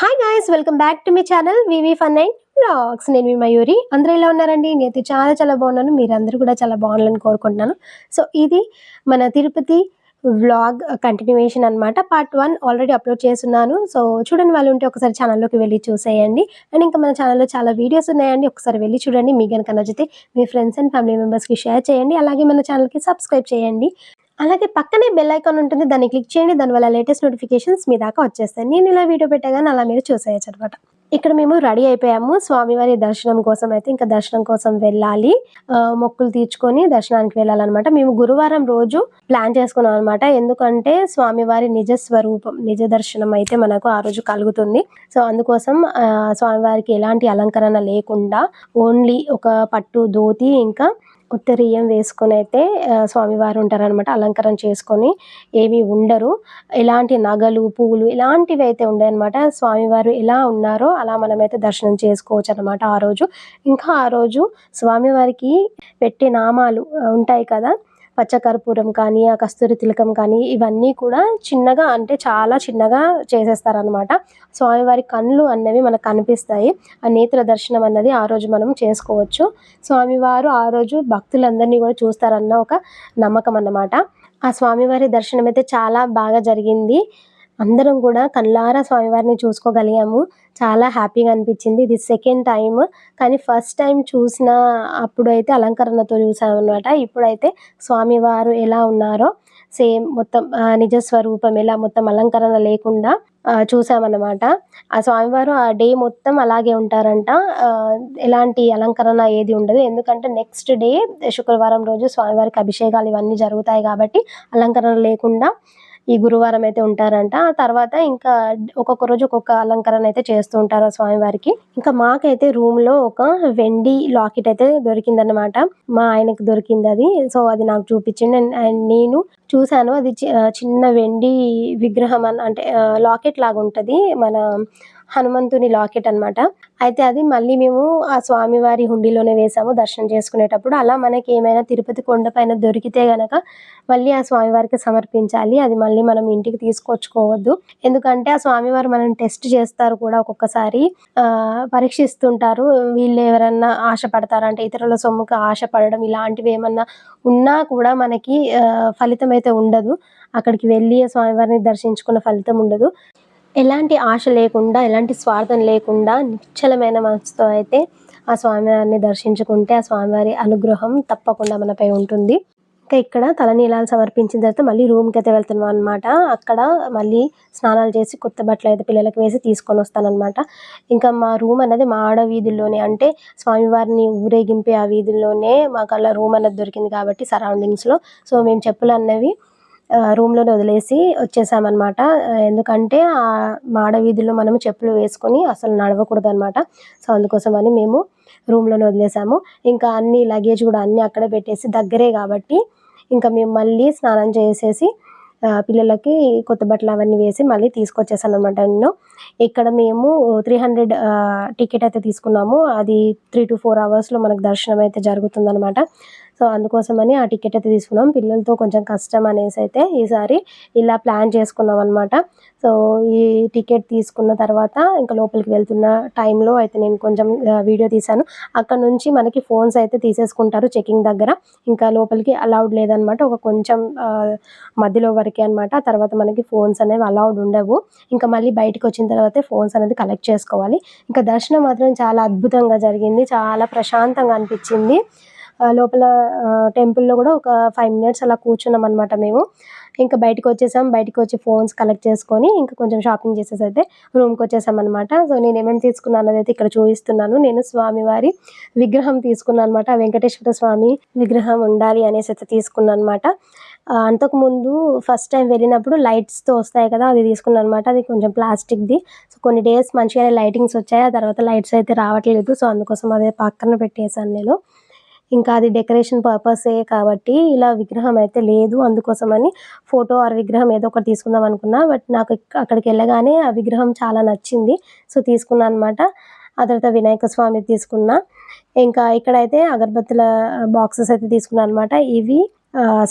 Hi guys welcome back to me channel Vivi fun and vlogs నేను మీ మయూరి. అందరూ ఎలా ఉన్నారండి? నేనైతే చాలా చాలా బాగున్నాను. మీరందరూ కూడా చాలా బాగున్నారని కోరుకుంటున్నాను. సో ఇది మన తిరుపతి వ్లాగ్ కంటిన్యూషన్ అన్నమాట. పార్ట్ వన్ ఆల్రెడీ అప్లోడ్ చేస్తున్నాను. సో చూడండి వాళ్ళు ఉంటే ఒకసారి ఛానల్లోకి వెళ్ళి చూసేయండి. అండ్ ఇంకా మన ఛానల్లో చాలా వీడియోస్ ఉన్నాయండి. ఒకసారి వెళ్ళి చూడండి. మీకు కనుక నచ్చితే మీ ఫ్రెండ్స్ అండ్ ఫ్యామిలీ మెంబర్స్కి షేర్ చేయండి. అలాగే మన ఛానల్కి సబ్స్క్రైబ్ చేయండి. అలాగే పక్కనే బెల్ ఐకాన్ ఉంటుంది. దాన్ని క్లిక్ చేయండి. దానివల్ల లేటెస్ట్ నోటిఫికేషన్స్ మీ దాకా వచ్చేస్తాయి. నేను ఇలా వీడియో పెట్టగానే అలా మీరు చూసేయచ్చు అనమాట ఇక్కడ మేము రెడీ అయిపోయాము. స్వామివారి దర్శనం కోసం అయితే ఇంకా దర్శనం కోసం వెళ్ళాలి. మొక్కులు తీర్చుకొని దర్శనానికి వెళ్ళాలన్నమాట. మేము గురువారం రోజు ప్లాన్ చేసుకున్నాం అనమాట ఎందుకంటే స్వామివారి నిజ స్వరూపం నిజ దర్శనం అయితే మనకు ఆ రోజు కలుగుతుంది. సో అందుకోసం స్వామివారికి ఎలాంటి అలంకరణ లేకుండా ఓన్లీ ఒక పట్టు ధోతి ఇంకా ఉత్తరీయం వేసుకొని అయితే స్వామివారు ఉంటారనమాట అలంకరణ చేసుకొని ఏమీ ఉండరు. ఎలాంటి నగలు పువ్వులు ఇలాంటివి అయితే ఉండయన్నమాట. స్వామివారు ఎలా ఉన్నారో అలా మనమైతే దర్శనం చేసుకోవచ్చు అనమాట ఆ రోజు. ఇంకా ఆ రోజు స్వామివారికి పెట్టే నామాలు ఉంటాయి కదా పచ్చకర్పూరం కానీ ఆ కస్తూరి తిలకం కానీ ఇవన్నీ కూడా చిన్నగా అంటే చాలా చిన్నగా చేసేస్తారనమాట స్వామివారి కళ్ళు అన్నవి మనకు కనిపిస్తాయి. ఆ నేత్ర దర్శనం అన్నది ఆ రోజు మనం చేసుకోవచ్చు. స్వామివారు ఆ రోజు భక్తులందరినీ కూడా చూస్తారన్న ఒక నమ్మకం అన్నమాట. ఆ స్వామివారి దర్శనం అయితే చాలా బాగా జరిగింది. అందరం కూడా కళ్ళారా స్వామివారిని చూసుకోగలిగాము. చాలా హ్యాపీగా అనిపించింది. ఇది సెకండ్ టైం కానీ ఫస్ట్ టైం చూసిన అప్పుడైతే అలంకరణతో చూసామన్నమాట. ఇప్పుడైతే స్వామివారు ఎలా ఉన్నారో సేమ్ మొత్తం నిజ స్వరూపం ఎలా మొత్తం అలంకరణ లేకుండా చూసామన్నమాట. ఆ స్వామివారు ఆ డే మొత్తం అలాగే ఉంటారంట. ఎలాంటి అలంకరణ ఏది ఉండదు. ఎందుకంటే నెక్స్ట్ డే శుక్రవారం రోజు స్వామివారికి అభిషేకాలు ఇవన్నీ జరుగుతాయి కాబట్టి అలంకరణ లేకుండా ఈ గురువారం అయితే ఉంటారంట. ఆ తర్వాత ఇంకా ఒక్కొక్క రోజు ఒక్కొక్క అలంకరణ అయితే చేస్తూ ఉంటారు ఆ స్వామివారికి. ఇంకా మాకైతే రూమ్లో ఒక వెండి లాకెట్ అయితే దొరికిందన్నమాట. మా ఆయనకు దొరికింది అది. సో అది నాకు చూపించింది అండ్ నేను చూశాను. అది చి- చిన్న వెండి విగ్రహం అంటే లాకెట్ లాగా ఉంటది. మన హనుమంతుని లాకెట్ అన్నమాట. అయితే అది మళ్ళీ మేము ఆ స్వామివారి హుండీలోనే వేసాము దర్శనం చేసుకునేటప్పుడు. అలా మనకి ఏమైనా తిరుపతి కొండ పైన దొరికితే గనక మళ్ళీ ఆ స్వామివారికి సమర్పించాలి. అది మళ్ళీ మనం ఇంటికి తీసుకొచ్చుకోవద్దు. ఎందుకంటే ఆ స్వామివారు మనం టెస్ట్ చేస్తారు కూడా ఒక్కొక్కసారి. పరీక్షిస్తుంటారు. వీళ్ళు ఎవరన్నా ఆశపడతారంటే ఇతరుల సొమ్ముకు ఆశపడడం ఇలాంటివి ఏమన్నా ఉన్నా కూడా మనకి ఫలితం అయితే ఉండదు. అక్కడికి వెళ్ళి ఆ స్వామివారిని దర్శించుకున్న ఫలితం ఉండదు. ఎలాంటి ఆశ లేకుండా ఎలాంటి స్వార్థం లేకుండా నిశ్చలమైన మనసుతో అయితే ఆ స్వామివారిని దర్శించుకుంటే ఆ స్వామివారి అనుగ్రహం తప్పకుండా మనపై ఉంటుంది. ఇంకా ఇక్కడ తలనీలాలు సమర్పించిన తర్వాత మళ్ళీ రూమ్కి అయితే వెళ్తున్నాం అనమాట అక్కడ మళ్ళీ స్నానాలు చేసి కొత్త బట్టలు అయితే పిల్లలకు వేసి తీసుకొని వస్తానమాట ఇంకా మా రూమ్ అనేది మా ఆడ వీధుల్లోనే అంటే స్వామివారిని ఊరేగింపే ఆ వీధుల్లోనే మాకు అలా రూమ్ అనేది దొరికింది కాబట్టి సరౌండింగ్స్లో. సో మేము చెప్పులు అన్నవి రూమ్లోనే వదిలేసి వచ్చేసామన్నమాట. ఎందుకంటే ఆ మాడ వీధిలో మనము చెప్పులు వేసుకొని అసలు నడవకూడదు అనమాట సో అందుకోసమని మేము రూమ్లోనే వదిలేసాము. ఇంకా అన్ని లగేజ్ కూడా అన్నీ అక్కడే పెట్టేసి దగ్గరే కాబట్టి ఇంకా మేము మళ్ళీ స్నానం చేసేసి పిల్లలకి కొత్త బట్టలు అవన్నీ వేసి మళ్ళీ తీసుకొచ్చేసాను అనమాట నేను ఇక్కడ మేము త్రీ హండ్రెడ్ టికెట్ అయితే తీసుకున్నాము. అది త్రీ టు ఫోర్ అవర్స్లో మనకు దర్శనం అయితే జరుగుతుందనమాట సో అందుకోసమని ఆ టికెట్ అయితే తీసుకున్నాం. పిల్లలతో కొంచెం కష్టం అనేసి అయితే ఈసారి ఇలా ప్లాన్ చేసుకున్నాం అనమాట సో ఈ టికెట్ తీసుకున్న తర్వాత ఇంకా లోపలికి వెళ్తున్న టైంలో అయితే నేను కొంచెం వీడియో తీశాను. అక్కడ నుంచి మనకి ఫోన్స్ అయితే తీసేసుకుంటారు చెకింగ్ దగ్గర. ఇంకా లోపలికి అలౌడ్ లేదనమాట ఒక కొంచెం మధ్యలో వరకే అనమాట తర్వాత మనకి ఫోన్స్ అనేవి అలౌడ్ ఉండవు. ఇంకా మళ్ళీ బయటకు వచ్చిన తర్వాతే ఫోన్స్ అనేది కలెక్ట్ చేసుకోవాలి. ఇంకా దర్శనం మాత్రం చాలా అద్భుతంగా జరిగింది. చాలా ప్రశాంతంగా అనిపించింది. లోపల టెంపుల్లో కూడా ఒక ఫైవ్ మినిట్స్ అలా కూర్చున్నాం అనమాట మేము. ఇంకా బయటకు వచ్చేసాం. బయటకు వచ్చి ఫోన్స్ కలెక్ట్ చేసుకొని ఇంకా కొంచెం షాపింగ్ చేసేసి అయితే రూమ్కి వచ్చేసాం అనమాట సో నేను ఏమేమి తీసుకున్నాను అనేది అయితే ఇక్కడ చూపిస్తున్నాను. నేను స్వామివారి విగ్రహం తీసుకున్నాను అనమాట వెంకటేశ్వర స్వామి విగ్రహం ఉండాలి అనేసి అయితే తీసుకున్నాను అనమాట అంతకుముందు ఫస్ట్ టైం వెళ్ళినప్పుడు లైట్స్తో వస్తాయి కదా అది తీసుకున్నాను అనమాట అది కొంచెం ప్లాస్టిక్ది. సో కొన్ని డేస్ మంచిగానే లైటింగ్స్ వచ్చాయి. ఆ తర్వాత లైట్స్ అయితే రావట్లేదు. సో అందుకోసం అదే పక్కన పెట్టేశాను నేను. ఇంకా అది డెకరేషన్ పర్పసే కాబట్టి ఇలా విగ్రహం అయితే లేదు అందుకోసమని ఫోటో ఆర్ విగ్రహం ఏదో ఒకటి తీసుకుందాం అనుకున్నా. బట్ నాకు అక్కడికి వెళ్ళగానే ఆ విగ్రహం చాలా నచ్చింది. సో తీసుకున్నాను అనమాట ఆ తర్వాత వినాయక స్వామి తీసుకున్నా. ఇంకా ఇక్కడైతే అగరబత్తుల బాక్సెస్ అయితే తీసుకున్నాను అనమాట ఇవి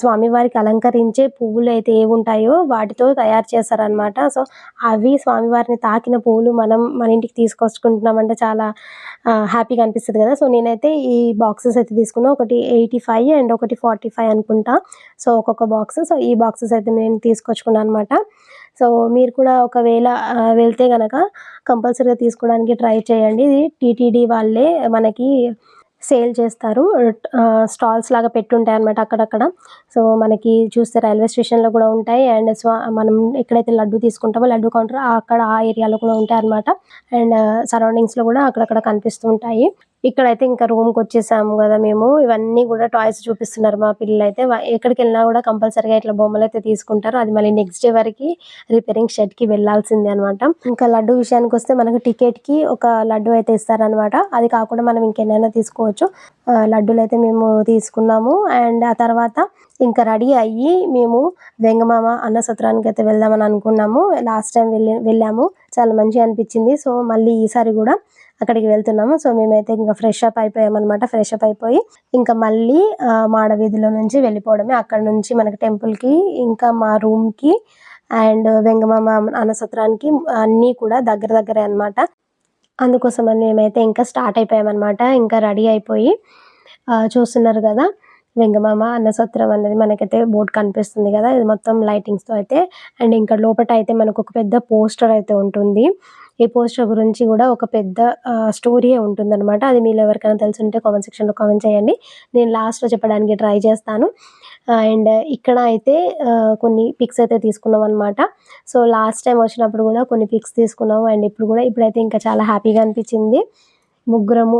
స్వామివారికి అలంకరించే పువ్వులు అయితే ఏముంటాయో ఉంటాయో వాటితో తయారు చేస్తారనమాట సో అవి స్వామివారిని తాకిన పువ్వులు మనం మన ఇంటికి తీసుకొచ్చుకుంటున్నామంటే చాలా హ్యాపీగా అనిపిస్తుంది కదా. సో నేనైతే ఈ బాక్సెస్ అయితే తీసుకున్నా. ఒకటి ఎయిటీ ఫైవ్ అండ్ ఒకటి ఫార్టీ ఫైవ్ అనుకుంటా. సో ఒక్కొక్క బాక్స్. సో ఈ బాక్సెస్ అయితే నేను తీసుకొచ్చుకున్నాను అనమాట సో మీరు కూడా ఒకవేళ వెళ్తే కనుక కంపల్సరీగా తీసుకోవడానికి ట్రై చేయండి. ఇది టీటీడీ వాళ్ళే మనకి సేల్ చేస్తారు. ఆ, స్టాల్స్ లాగా పెట్టుంటాయి అనమాట అక్కడక్కడ. సో మనకి చూస్తే రైల్వే స్టేషన్లో కూడా ఉంటాయి. అండ్ స్వా మనం ఎక్కడైతే లడ్డు తీసుకుంటామో లడ్డు కౌంటర్ అక్కడ ఆ ఏరియాలో కూడా ఉంటాయి అనమాట అండ్ సరౌండింగ్స్లో కూడా అక్కడక్కడ కనిపిస్తూ ఉంటాయి. ఇక్కడైతే ఇంకా రూమ్కి వచ్చేసాము కదా మేము. ఇవన్నీ కూడా టాయ్స్ చూపిస్తున్నారు మా పిల్లలు అయితే ఎక్కడికి వెళ్ళినా కూడా కంపల్సరీగా ఇట్లా బొమ్మలు అయితే తీసుకుంటారు. అది మళ్ళీ నెక్స్ట్ డే వరకు రిపేరింగ్ షెడ్కి వెళ్ళాల్సిందే అనమాట ఇంకా లడ్డు విషయానికి వస్తే మనకు టికెట్కి ఒక లడ్డు అయితే ఇస్తారనమాట అది కాకుండా మనం ఇంకెన్నైనా తీసుకోవచ్చు. ఆ, లడ్డూలు అయితే మేము తీసుకున్నాము. అండ్ ఆ తర్వాత ఇంకా రెడీ అయ్యి మేము వెంగమామ అన్న సత్రానికి అయితే వెళ్దామని అనుకున్నాము. లాస్ట్ టైం వెళ్ళి వెళ్ళాము. చాలా మంచిగా అనిపించింది. సో మళ్ళీ ఈసారి కూడా అక్కడికి వెళ్తున్నాము. సో మేమైతే ఇంకా ఫ్రెష్ అప్ అయిపోయామన్నమాట. ఫ్రెష్ అప్ అయిపోయి ఇంకా మళ్ళీ ఆ, మాడ వీధిలో నుంచి వెళ్ళిపోవడమే. అక్కడ నుంచి మనకి టెంపుల్కి ఇంకా మా రూమ్కి అండ్ వెంగమామ అనసత్రానికి అన్నీ కూడా దగ్గర దగ్గరే అన్నమాట. అందుకోసం అని మేమైతే ఇంకా స్టార్ట్ అయిపోయామన్నమాట. ఇంకా రెడీ అయిపోయి చూస్తున్నారు కదా వెంగమామ అన్నసత్రం అనేది మనకైతే బోర్డు కనిపిస్తుంది కదా ఇది మొత్తం లైటింగ్స్తో అయితే. అండ్ ఇంకా లోపల అయితే మనకు ఒక పెద్ద పోస్టర్ అయితే ఉంటుంది. ఈ పోస్టర్ గురించి కూడా ఒక పెద్ద స్టోరీ ఉంటుంది అనమాట అది మీరు ఎవరికైనా తెలిసి ఉంటే కామెంట్ సెక్షన్లో కామెంట్ చేయండి. నేను లాస్ట్లో చెప్పడానికి ట్రై చేస్తాను. అండ్ ఇక్కడ అయితే కొన్ని పిక్స్ అయితే తీసుకున్నాం అనమాట సో లాస్ట్ టైం వచ్చినప్పుడు కూడా కొన్ని పిక్స్ తీసుకున్నాం అండ్ ఇప్పుడు కూడా ఇప్పుడైతే ఇంకా చాలా హ్యాపీగా అనిపించింది. ముగ్గురము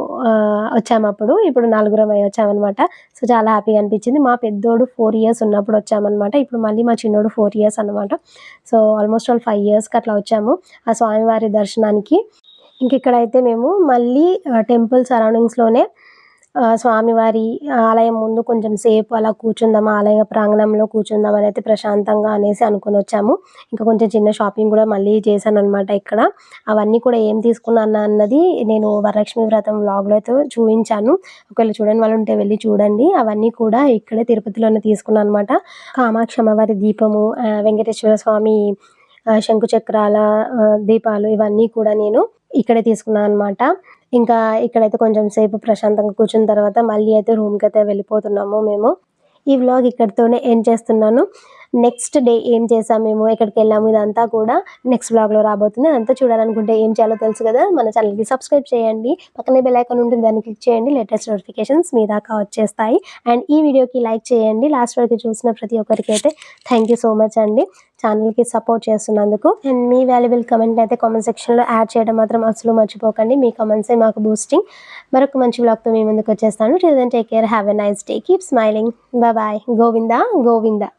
వచ్చాము అప్పుడు ఇప్పుడు నలుగురం అయి వచ్చామన్నమాట. సో చాలా హ్యాపీగా అనిపించింది. మా పెద్దోడు ఫోర్ ఇయర్స్ ఉన్నప్పుడు వచ్చామన్నమాట. ఇప్పుడు మళ్ళీ మా చిన్నోడు ఫోర్ ఇయర్స్ అనమాట సో ఆల్మోస్ట్ ఆల్ ఫైవ్ ఇయర్స్కి అట్లా వచ్చాము ఆ స్వామివారి దర్శనానికి. ఇంక ఇక్కడైతే మేము మళ్ళీ టెంపుల్ సరౌండింగ్స్లోనే స్వామివారి ఆలయం ముందు కొంచెం సేపు అలా కూర్చుందాం ఆలయ ప్రాంగణంలో కూర్చుందాం అని అయితే ప్రశాంతంగా అనేసి అనుకుని వచ్చాము. ఇంకా కొంచెం చిన్న షాపింగ్ కూడా మళ్ళీ చేశాను అనమాట ఇక్కడ. అవన్నీ కూడా ఏం తీసుకున్నాను అన్నది నేను వరలక్ష్మి వ్రతం వ్లాగ్లో అయితే చూపించాను. ఒకవేళ చూడని వాళ్ళు ఉంటే వెళ్ళి చూడండి. అవన్నీ కూడా ఇక్కడే తిరుపతిలోనే తీసుకున్నాను అనమాట కామాక్షమ్మ వారి దీపము వెంకటేశ్వర స్వామి శంకుచక్రాల దీపాలు ఇవన్నీ కూడా నేను ఇక్కడే తీసుకున్నాను అనమాట ఇంకా ఇక్కడైతే కొంచెం సేపు ప్రశాంతంగా కూర్చున్న తర్వాత మళ్ళీ అయితే రూమ్కి అయితే వెళ్ళిపోతున్నాము మేము. ఈ వ్లాగ్ ఇక్కడితోనే ఎండ్ చేస్తున్నాను. నెక్స్ట్ డే ఏం చేసాం మేము? ఎక్కడికి వెళ్ళాము? ఇదంతా కూడా నెక్స్ట్ వ్లాగ్లో రాబోతుంది. అదంతా చూడాలనుకుంటే ఏం చేయాలో తెలుసు కదా? మన ఛానల్కి సబ్స్క్రైబ్ చేయండి. పక్కనే బెల్ ఐకాన్ ఉంటుంది దాన్ని క్లిక్ చేయండి. లేటెస్ట్ నోటిఫికేషన్స్ మీ దాకా వచ్చేస్తాయి. అండ్ ఈ వీడియోకి లైక్ చేయండి. లాస్ట్ వరకు చూసిన ప్రతి ఒక్కరికి అయితే థ్యాంక్ యూ సో మచ్ అండి. ఛానల్కి సపోర్ట్ చేస్తున్నందుకు. అండ్ మీ వాల్యుబుల్ కమెంట్ అయితే కామెంట్ సెక్షన్లో యాడ్ చేయడం మాత్రం అసలు మర్చిపోకండి. మీ కమెంట్సే మాకు బూస్టింగ్. మరొక మంచి బ్లాగ్తో మీ ముందుకు వచ్చేస్తాను. Till then take care have a nice day keep smiling bye Govinda? Govinda.